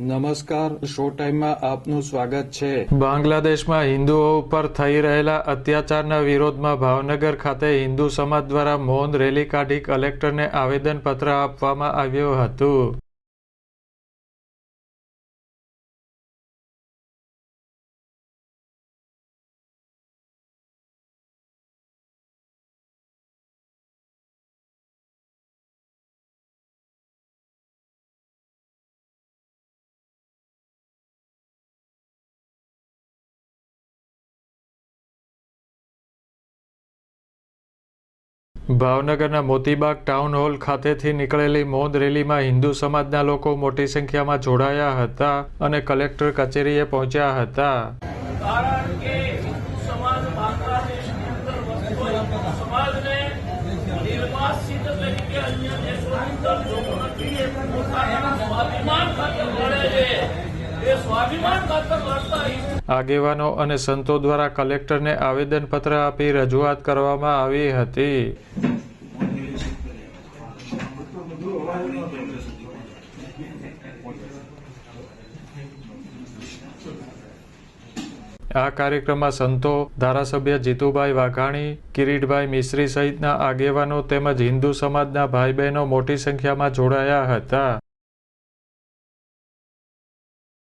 નમસ્કાર, શો ટાઈમમાં આપનું સ્વાગત છે. બાંગ્લાદેશમાં હિન્દુઓ ઉપર થઈ રહેલા અત્યાચારના વિરોધમાં ભાવનગર ખાતે હિન્દુ સમાજ દ્વારા મૌન રેલી કાઢી કલેક્ટરને આવેદનપત્ર આપવામાં આવ્યું હતું. ભાવનગરના મોતીબાગ ટાઉન હોલ ખાતેથી નીકળેલી મૌન રેલીમાં હિન્દુ સમાજના લોકો મોટી સંખ્યામાં જોડાયા હતા અને કલેક્ટર કચેરીએ પહોંચ્યા હતા. સમાજ લડે છે એ સ્વાભિમાન ખાતર લડતા હિન્દુ આગેવાનો અને સંતો દ્વારા કલેક્ટરને આવેદનપત્ર આપી રજૂઆત કરવામાં આવી હતી. આ કાર્યક્રમમાં સંતો ધારાસભ્ય જીતુભાઈ વાઘાણી, કિરીટભાઈ મિશ્રી સહિતના આગેવાનો તેમજ હિન્દુ સમાજના ભાઈ બહેનો મોટી સંખ્યામાં જોડાયા હતા.